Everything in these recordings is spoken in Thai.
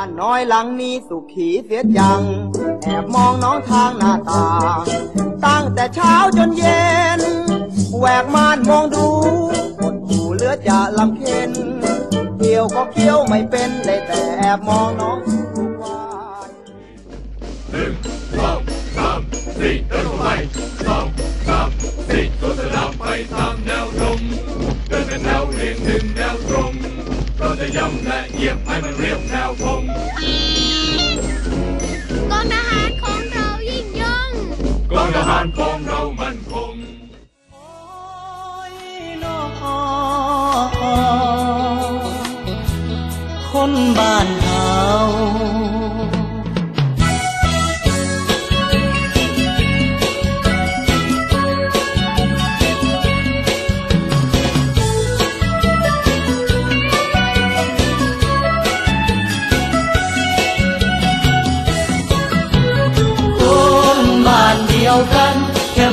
านน้อยหลังนี้สุขีเสียจัง แอบมองน้องทางหน้าต่าง ตั้งแต่เช้าจนเย็น แหวกม่านมองดูหดหูเลือจะลำเค็นเกี่ยวก็เกี่ยวไม่เป็นเลยแต่แอบมองน้องทุกวันหนึ่งสองสามสี่เดินเข้าไปสองสามสี่ตัวสลับไปตามแนวตรงเดินเป็นแถวเรียงหนึ่งแนว จะย้ำและเหยียบให้มันเรียบแนวคงกองทหารของเรายิ่งยงกองทหารของเรามั่นคงคนบ้านเฮา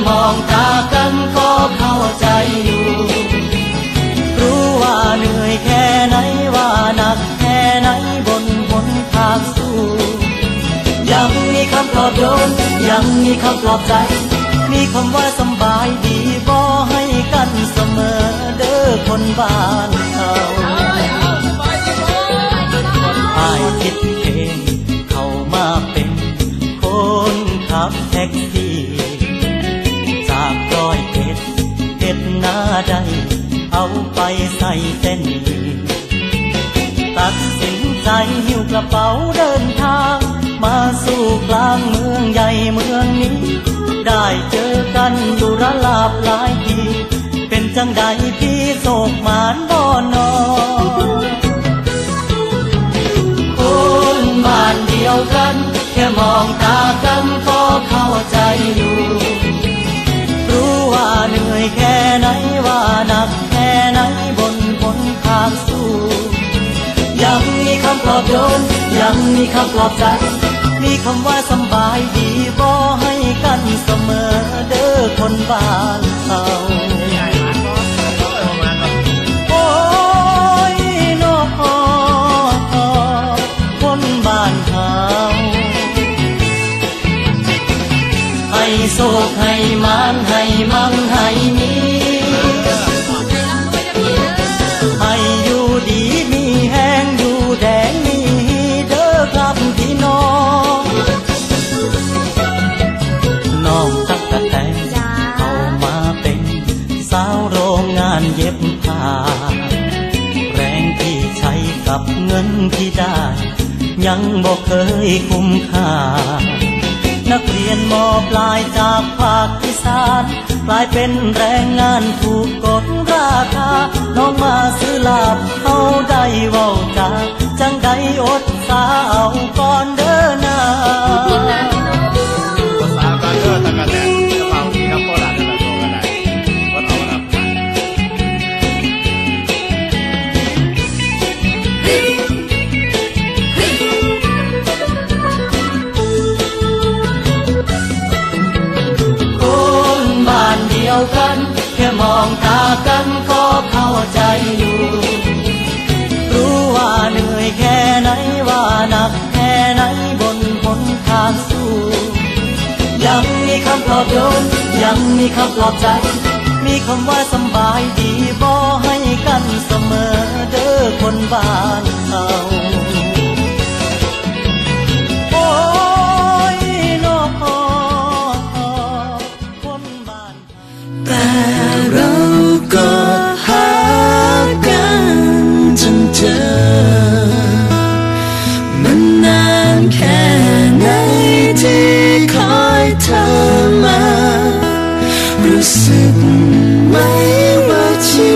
มองตากันก็เข้าใจอยู่ รู้ว่าเหนื่อยแค่ไหนว่าหนักแค่ไหนบนหนทางสู้ ยังมีคำปลอบโยนยังมีคำปลอบใจ มีคำว่าสบายดีบ่ให้กันเสมอเด้อคนบ้านเขาอายคิดเองเข้ามาเป็นคนขับแท็กซี่ ดหนาใด เอาไปใส่เส้นนี้ตัดสินใจหิ้วกระเป๋าเดินทาง มาสู่กลางเมืองใหญ่เมืองนี้ ได้เจอกันอยู่ระลาบหลายทีเป็นจังใดพี่โศกหมานบ่นอคนบ้านเดียวกัน แค่มองตากันก็เข้าใจอยู่ ว่าหนักแค่ไหนบนหนทางสู้ ยังมีคำปลอบโยน ยังมีคำปลอบใจ มีคำว่าสบายดีบ่ให้กันเสมอเด้อคนบ้านเขาโอ้ยนอคนบ้านเขาให้โศกให้มานให้มั่งให้มีให้ กับเงินที่ได้ ยังบอกเคยคุ้มค่า นักเรียนมอปลายจากภาคอีสานกลายเป็นแรงงานถูกกดราคา น้องมาซื้อลาบเขาได้เว้าจาจังไดอดสาเอาก่อนเดินหน้า ปลอบโยนยังมีคำปลอบใจ มีคำว่าสบายดีบ่ให้กันเสมอเด้อคนบ้านเขา รู้สึ